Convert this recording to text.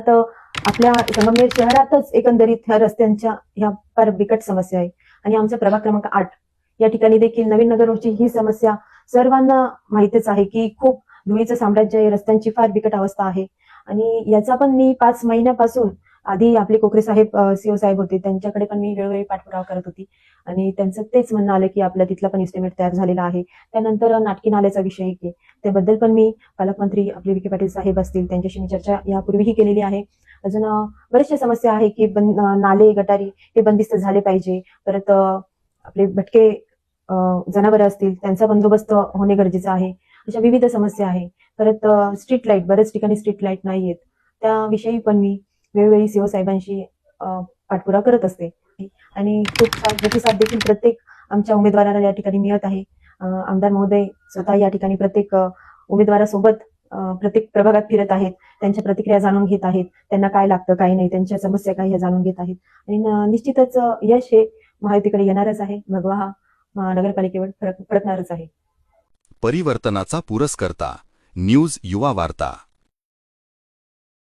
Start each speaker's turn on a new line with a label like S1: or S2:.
S1: आपल्या संगमनेर शहरातच एकंदरीत ह्या रस्त्यांच्या ह्या फार बिकट समस्या आहे. आणि आमचा प्रभाग क्रमांक आठ. या ठिकाणी देखील नवीन नगर रोडची ही समस्या सर्वांना माहितीच आहे की खूप धुळीचं साम्राज्य आहे रस्त्यांची फार बिकट अवस्था आहे. आणि याचा पण मी पाच महिन्यापासून आधी आपले कोकरे साहेब सीओ साहेब होते. त्यांच्याकडे पण मी वेळोवेळी पाठपुरावा करत होती. आणि त्यांचं तेच म्हणणं आलं की आपला तिथला पण इस्टिमेट तयार झालेला आहे. त्यानंतर नाटकी नाल्याचा विषय की त्याबद्दल पण मी पालकमंत्री आपले विखे पाटील साहेब असतील त्यांच्याशी मी चर्चा यापूर्वीही केलेली आहे. अजून बरेचशा बऱ्याचशा समस्या आहे की नाले गटारी हे बंदिस्त झाले पाहिजे. परत आपले भटके जनावर असतील त्यांचा बंदोबस्त होणे गरजेचं आहे. अशा विविध समस्या आहे. परत स्ट्रीट लाइट बऱ्याच ठिकाणी स्ट्रीट लाइट नाही आहेत त्याविषयी पण मी वेळोवेळी सीओ साहेबांशी करत असते. आणि खूप प्रतिसाद देखील प्रत्येक आमच्या उमेदवाराला या ठिकाणी मिळत आहे. आमदार महोदय स्वतः या ठिकाणी प्रत्येक उमेदवारासोबत प्रत्येक प्रभागात फिरत आहेत. त्यांच्या प्रतिक्रिया जाणून घेत आहेत. त्यांना काय लागतं काय नाही त्यांच्या समस्या काय ह्या जाणून घेत आहेत. आणि निश्चितच यश हे महायुतीकडे येणारच आहे. भगवा हा महानगरपालिकेवर फरक आहे.
S2: परिवर्तनाचा पुरस्कर्ता न्यूज युवा वार्ता.